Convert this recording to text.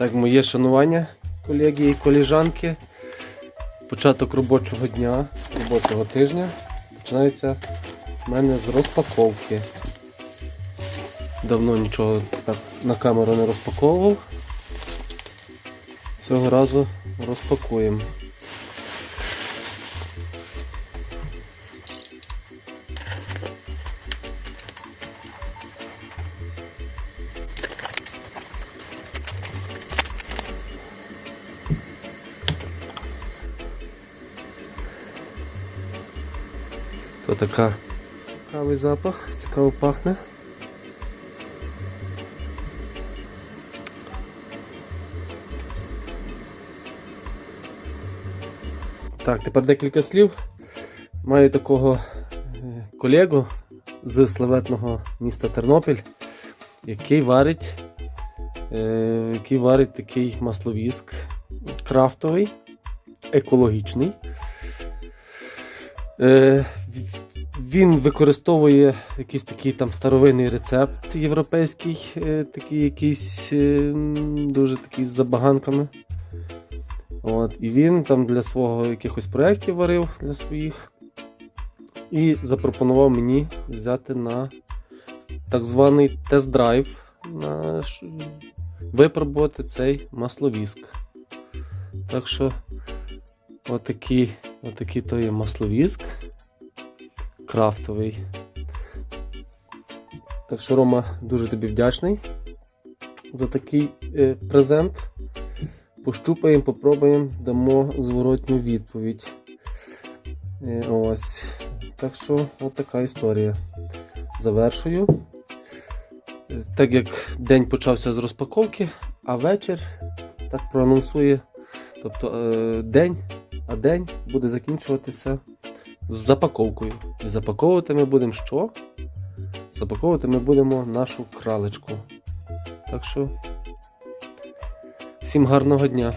Так, моє шанування, колеги і коліжанки. Початок робочого дня, робочого тижня починається в мене з розпаковки. Давно нічого так на камеру не розпаковував. Цього разу розпакуємо. То така цікавий запах, цікаво пахне. Так, тепер декілька слів. Маю такого е, колегу з славетного міста Тернопіль, який варить, е, який варить такий масловіск крафтовий, екологічний. Він використовує якийсь такий там старовинний рецепт європейський, е, такий якийсь е, дуже такий з забаганками. От, і він там для свого якихось проєктів варив для своїх. І запропонував мені взяти на так званий тест-драйв, на випробувати цей масловіск. Так що, отакий, отакий то є масловіск крафтовий. Так що, Рома, дуже тобі вдячний за такий е, презент. Пощупаємо, попробуємо, дамо зворотню відповідь. Е, ось. Так що, от така історія. Завершую. Е, Так як день почався з розпаковки, а вечір так проанонсує. Тобто е, день, а день буде закінчуватися з запаковкою. І запаковувати ми будемо що? Запаковувати ми будемо нашу кралечку. Так що, всім гарного дня!